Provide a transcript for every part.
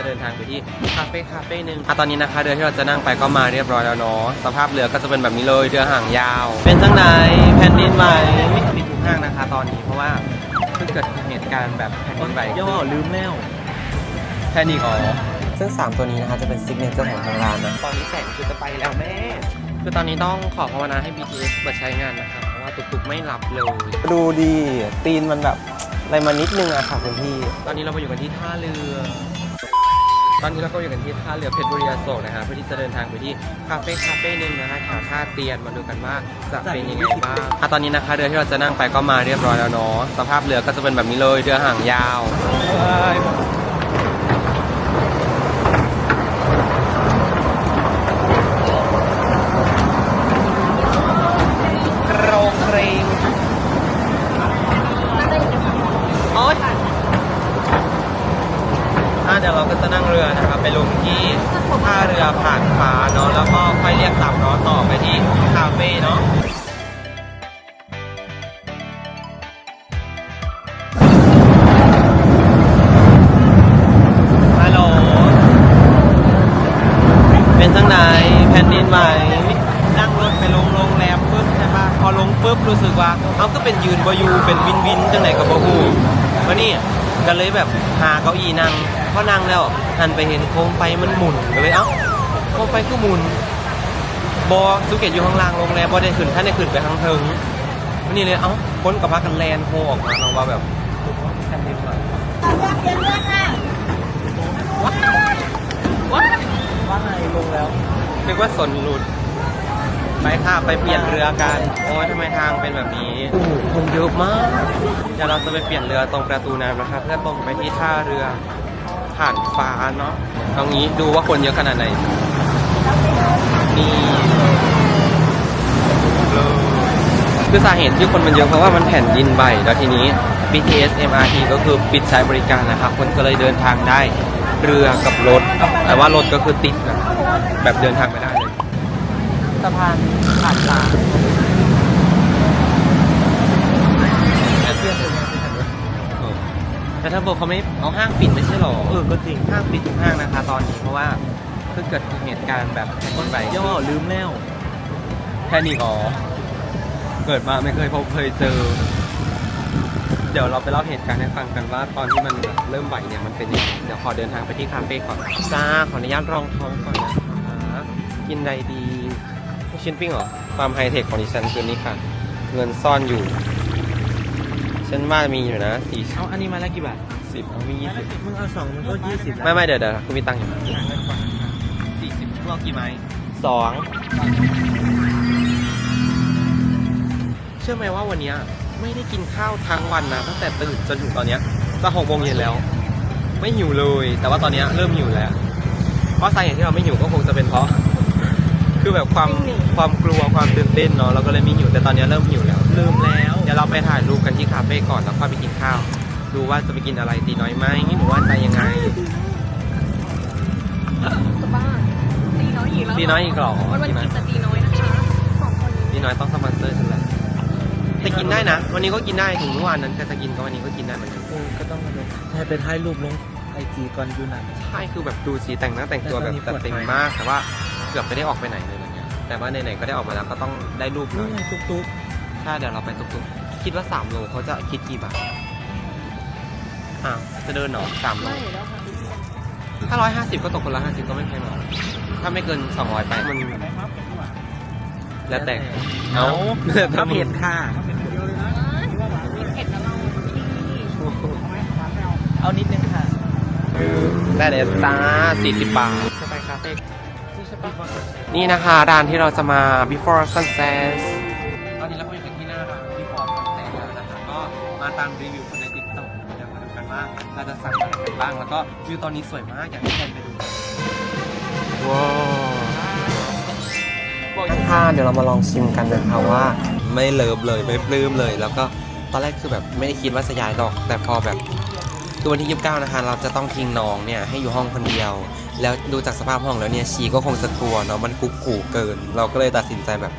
จะเดินทางไปที่คาเฟ่คาเฟ่หนึ่งอะตอนนี้นะคะเรือที่เราจะนั่งไปก็มาเรียบร้อยแล้วเนาะสภาพเรือก็จะเป็นแบบนี้เลยเรือหางยาว เป็นจังไหนแผ่นดินไหวไม่มีทุกห้างนะคะ ตอนนี้เพราะว่าเพิ่งเกิดเหตุการณ์แบบแผ่นดินไหวย่อลืมแล้วแค่นี้อ๋อซึ่ง 3 ตัวนี้นะคะจะเป็นซิกเนเจอร์ของทางร้านนะตอนนี้แสงคือจะไปแล้วแม่คือตอนนี้ต้องขอภาวนาให้ BTS เปิดใช้งานนะครับเพราะว่าตุกๆไม่รับเลย ดูดีตีนมันแบบอะไรมานิดนึงอะค่ะคุณพี่ ตอนนี้เราไปอยู่กันที่ท่าเรือ ตอนนี้เราก็อยู่กันที่ท่าเรือเพชรบุรีอโศกนะฮะเพื่อที่จะเดินทางไปที่คาเฟ่คาเฟ่หนึ่งนะคะแถวท่าเตียนมาดูกันว่าจะเป็นยังไงบ้างอะตอนนี้นะคะเรือที่เราจะนั่งไปก็มาเรียบร้อยแล้วเนาะสภาพเรือก็จะเป็นแบบนี้เลยเรือหางยาวโครงเครงโอ๊ย อะเดี๋ยวเราก็ จะนั่งเรือนะครับไปลงที่ท่าเรือผ่านฟ้าเนาะแล้วก็ค่อยเรียกสามล้อต่อไปที่คาเฟ่เนาะฮัลโหลเป็นจังไหนแผ่นดินไหวนั่งรถไปลงโรงแรมปุ๊บใช่ปะพอลงปุ๊บรู้สึกว่าเขาก็เป็นยืนบอยูเป็นวินวินจังไหนกับบอฮูวันนี้ ก็เลยแบบหาเก้าอี้นั่งพอนั่งแล้วหันไปเห็นโคมไฟมันหมุนก็เลยเอ้าโคมไฟคือหมุนบอสุเกตอยู่ข้างล่างโรงแรมบอได้ขึ้นท่านได้ขึ้นไปข้างเทิงวันนี้เลยเอ้าคนกับพากันแลนโคออกมาเนาะว่าแบบแผ่นดินไหวว้าวว้าวว่าไงลงแล้วนึกว่าสนหลุด ไปค่ะไปเปลี่ยนเรือกัน โอ้ยทำไมทางเป็นแบบนี้โอ้โหคนเยอะมาก เดี๋ยวเราจะไปเปลี่ยนเรือตรงประตูน้ำนะครับเพื่อตรงไปที่ท่าเรือผ่านฟ้าเนาะตรงนี้ดูว่าคนเยอะขนาดไหน นี่เลยคือสาเหตุที่คนมันเยอะเพราะว่ามันแผ่นดินไหวแล้วทีนี้ BTS MRT ก็คือปิดใช้บริการนะครับคนก็เลยเดินทางได้เรือกับรถ แต่ว่ารถก็คือติดนะแบบเดินทางไม่ได้เลย สะพานผ่านฟ้าแต่เพื่อนเป็นยังไงแต่ถ้าบอกเขาไม่เอาห้างปิดไม่ใช่หรอ เออ ก็จริงห้างปิดทุกห้างนะคะ ตอนนี้เพราะว่าเพิ่งเกิดเหตุการณ์แบบแผ่นดินไหวย่อลืมแล้วแค่นี้อ๋อเกิดมาไม่เคยพบเคยเจอ เดี๋ยวเราไปเล่าเหตุการณ์ให้ฟังกันว่าตอนที่มันแบบเริ่มไหวเนี่ยมันเป็นยังไงเดี๋ยวขอเดินทางไปที่คาเฟ่ก่อนจ้าขออนุญาตรองท้องก่อนนะคะกินอะไรดีลูก ชิ้นปิ้งเหรอ ความไฮเทคของดิฉันคือนี่ค่ะ เงินซ่อนอยู่ฉันว่ามีอยู่นะสี่เอาอันนี้มาแล้วกี่บาทสิบเอามียี่สิบมึงเอาสองมันก็ยี่สิบไม่ไม่เดี๋ยวเดี๋ยวคุณมีตังค์อยู่สี่สิบพวกกี่ไม้สองเชื่อไหมว่าวันเนี้ยไม่ได้กินข้าวทั้งวันนะ ตั้งแต่ตื่นจนถึงตอนเนี้ยจะหกโมงเย็นแล้ว ไม่หิวเลย แต่ว่าตอนเนี้ยเริ่มหิวแล้ว เพราะสาเหตุที่เราไม่หิวก็คงจะเป็นเพราะ คือแบบความความกลัวความตื่นเต้นเนาะเราก็เลยไม่หิวแต่ตอนเนี้ยเริ่มหิวแล้วลืมแล้วเดี๋ยวเราไปถ่ายรูปกันที่คาเฟ่ก่อนแล้วค่อยไปกินข้าว ดูว่าจะไปกินอะไรตีน้อยไหมหรือว่าจะยังไงบ้านตีน้อยอีกแล้วตีน้อยอีกเหรอวันวันตีน้อยกินแต่ตีน้อยนะคะสองคนตีน้อยต้องสปอนเซอร์ฉันแหละแต่กินได้นะ วันนี้ก็กินได้ถึงเมื่อวานนั้นแต่จะกินก็วันนี้ก็กินได้เหมือนกันเออก็ต้องมาดูให้ไปถ่ายรูปลงไอจีก่อนดูหนังใช่คือแบบดูสีแต่งหน้าแต่งตัวแบบจัดเต็มมากแต่ว่า เกือบไม่ได้ออกไปไหนเลยวันเนี้ยแต่ว่าไหนๆก็ได้ออกมาแล้วก็ต้องได้รูปหน่นี่อยไงตุ๊กตุ๊กถ้าเดี๋ยวเราไปตุกๆคิดว่า 3 โลเขาจะคิดกี่บาทอ้าวจะเดินเหรอสามโลไม่แล้วค่ะถ้าร้อยห้าสิบก็ตกคนละห้าสิบก็ไม่แพงหรอกถ้าไม่เกินสองร้อยไปมันแล้วแต่เอาแล้วแต่ถ้าเผ็ดค่ะมีเผ็ดแล้วเราที่เอานิดนึงค่ะได้เลยจ้าสี่สิบบาทจะไปคาเฟ่ นี่นะคะร้านที่เราจะมา before sunset ตอนนี้เราก็อยู่กันที่หน้าร้าน before sunset แล้วนะคะก็มาตามรีวิวคนใน TikTok เดี๋ยวมาดูกันว่าเราจะสั่งอะไรกันบ้าง แล้วก็วิวตอนนี้สวยมากอยากให้แฟนไปดูว้าวค่ะเดี๋ยวเรามาลองชิมกันนะคะว่าไม่เลิฟเลยไม่ปลื้มเลย แล้วก็ตอนแรกคือแบบไม่ได้คิดว่าจะย้ายหรอก แต่พอแบบคือวันที่29นะคะ เราจะต้องทิ้งน้องเนี่ยให้อยู่ห้องคนเดียว แล้วดูจากสภาพห้องแล้วเนี่ยชีก็คงจะกลัวเนาะมันกุ๊กกูเกิน เราก็เลยตัดสินใจแบบ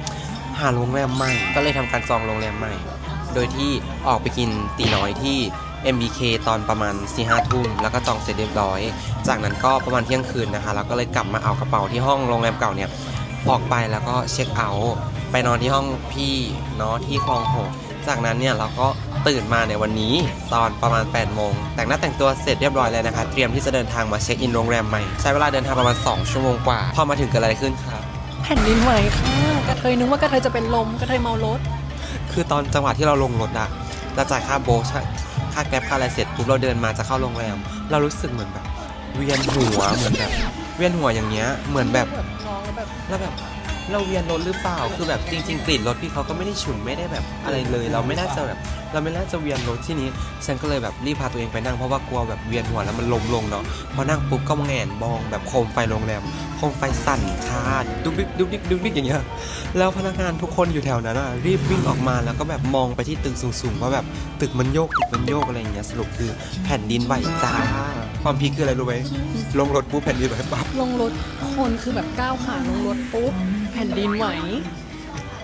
หาโรงแรมใหม่ ก็เลยทำการจองโรงแรมใหม่ โดยที่ออกไปกินตีน้อยที่ MBK ตอนประมาณ4ีห้าทุ่มแล้วก็จองเสร็จเรียบร้อย จากนั้นก็ประมาณเที่ยงคืนนะคะเราก็เลยกลับมาเอากระเป๋าที่ห้องโรงแรมเก่าเนี่ยออกไปแล้วก็เช็คเอาท์ไปนอนที่ห้องพี่เนาะที่คลองหก จากนั้นเนี่ยเราก็ตื่นมาในวันนี้ตอนประมาณ 8 โมง แต่งหน้าแต่งตัวเสร็จเรียบร้อยแล้วนะคะ เตรียมที่จะเดินทางมาเช็คอินโรงแรมใหม่ ใช้เวลาเดินทางประมาณ 2 ชั่วโมงกว่า พอมาถึงเกิดอะไรขึ้นครับ แผ่นดินไหวค่ะกระเทยนึกว่ากระเทยจะเป็นลมกระเทยเมารถ คือตอนจังหวะที่เราลงรถอะเราจ่ายค่าโบสใช่ค่าแกร็บค่าอะไรเสร็จปุ๊บเราเดินมาจะเข้าโรงแรม เรารู้สึกเหมือนแบบ เวียนหัวเหมือนแบบ เวียนหัวอย่างเงี้ยเหมือนแบบแบบน้องแล้วแบบแล้วแบบ เราเวียนรถหรือเปล่า คือแบบจริง ๆ กลิ่นรถพี่เขาก็ไม่ได้ฉุนไม่ได้แบบอะไรเลย เราไม่น่าจะแบบเราไม่น่าจะเวียนรถที่นี้ ฉันก็เลยแบบรีบพาตัวเองไปนั่งเพราะว่ากลัวแบบเวียนหัวแล้วมันลมลงเนาะ พอนั่งปุ๊บก็แงนมองแบบโคมไฟโรงแรม โคมไฟสั่นคาดดุกดิกดุกดิกดุกดิกอย่างเงี้ย แล้วพนักงานทุกคนอยู่แถวนั้นอะรีบวิ่งออกมาแล้วก็แบบมองไปที่ตึกสูงๆว่าแบบตึกมันโยกตึกมันโยกอะไรอย่างเงี้ยสรุปคือแผ่นดินไหวจ้า ความพีคคืออะไรรู้ไหมลงรถปุ๊บแผ่นดินไหวปั๊บลงรถคนคือแบบก้าวขาลงรถปุ๊บแผ่นดินไหว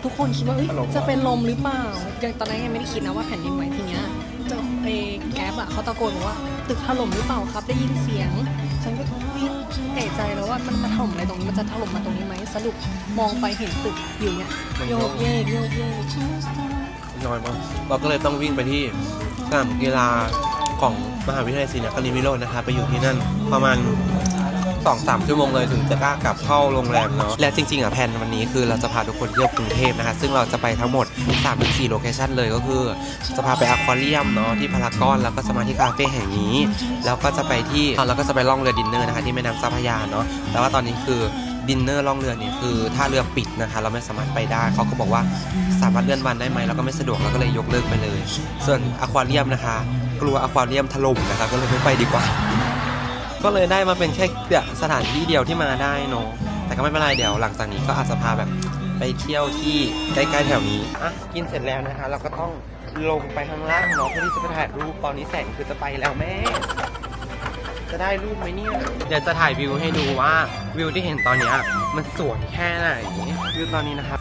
ทุกคนคิดว่าเอ้ยจะเป็นลมหรือเปล่ายังตอนนั้นยังไม่ได้คิดนะว่าแผ่นดินไหวทีเนี้ยเจะไอ้แก๊ปอะเขาตะโกนบอกว่า ตึกถล่มหรือเปล่าครับ ได้ยินเสียง ฉันก็วิ่งเอะใจแล้วว่ามันมาถล่มอะไรตรงนี้มันจะถล่มมาตรงนี้ไหมสรุปมองไปเห็นตึกอยู่เนี่ยโยกเยกโยกเยกน้อยมากเราก็เลยต้องวิ่งไปที่สนามกีฬา ของมหาวิทยาลัยศรีนครินทร์วิโรจน์นะคะไปอยู่ที่นั่นประมาณสองสามชั่วโมงเลยถึงจะกล้ากลับเข้าโรงแรมเนาะและจริงๆอะแผนวันนี้คือเราจะพาทุกคนเที่ยวกรุงเทพนะคะ ซึ่งเราจะไปทั้งหมด 3-4 โลเคชันเลยก็คือ จะพาไปอควาเรียมเนาะที่พารากอนแล้วก็จะมาที่คาเฟ่แห่งนี้ แล้วก็จะไปที่แล้วก็จะไปล่องเรือดินเนอร์นะคะที่แม่น้ำเจ้าพระยาเนาะแต่ว่าตอนนี้คือ ดินเนอร์ล่องเรือเนี่ยคือถ้าเรือปิดนะคะ เราไม่สามารถไปได้เขาก็บอกว่าสามารถเลื่อนวันได้ไหมแล้วก็ไม่สะดวกเราก็เลยยกเลิกไปเลย ส่วนอควาเรียมนะคะ กลัวอควาเรียมถล่มนะคะ ก็เลยไม่ไปดีกว่า ก็เลยได้มาเป็นแค่สถานที่เดียวที่มาได้เนาะแต่ก็ไม่เป็นไรเดี๋ยวหลังจากนี้ก็อาจจะพาแบบไปเที่ยวที่ใกล้ๆแถวนี้อะกินเสร็จแล้วนะคะ เราก็ต้องลงไปข้างล่างเนาะเพื่อที่จะไปถ่ายรูปตอนนี้แสงคือจะไปแล้วแม่ จะได้รูปไหมเนี่ย เดี๋ยวจะถ่ายวิวให้ดูว่า วิวที่เห็นตอนเนี้ยมันสวยแค่ไหนวิวตอนนี้นะคะ